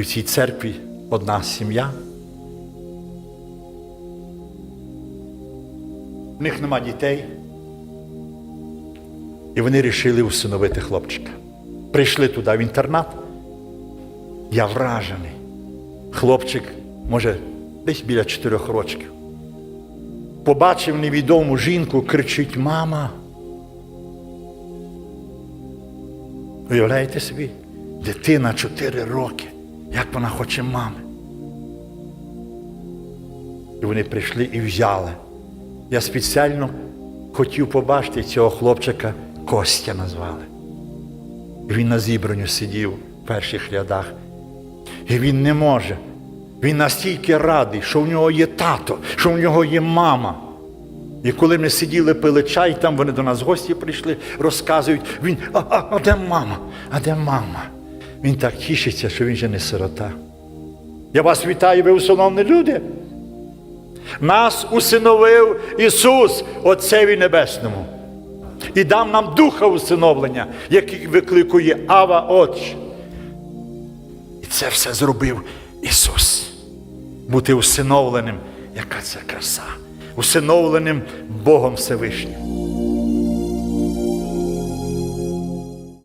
І в цій церкві одна сім'я. В них нема дітей. І вони вирішили усиновити хлопчика. Прийшли туди в інтернат. Я вражений. Хлопчик, може, десь біля чотирьох років. Побачив невідому жінку, кричить мама. Уявляєте собі, дитина 4 роки, як вона хоче мами. І вони прийшли і взяли. Я спеціально хотів побачити цього хлопчика, Костя назвали. І він на зібранню сидів в перших рядах. І він не може. Він настільки радий, що в нього є тато, що в нього є мама. І коли ми сиділи, пили чай, там вони до нас гості прийшли, розказують, він, а, а, а де мама? А де мама? Він так тішиться, що він же не сирота. Я вас вітаю, ви усиновні люди. Нас усиновив Ісус, Отцеві Небесному. І дав нам духа усиновлення, який викликує Ава Отче. І це все зробив Ісус. Бути усиновленим, яка це краса, усиновленим Богом Всевишнім.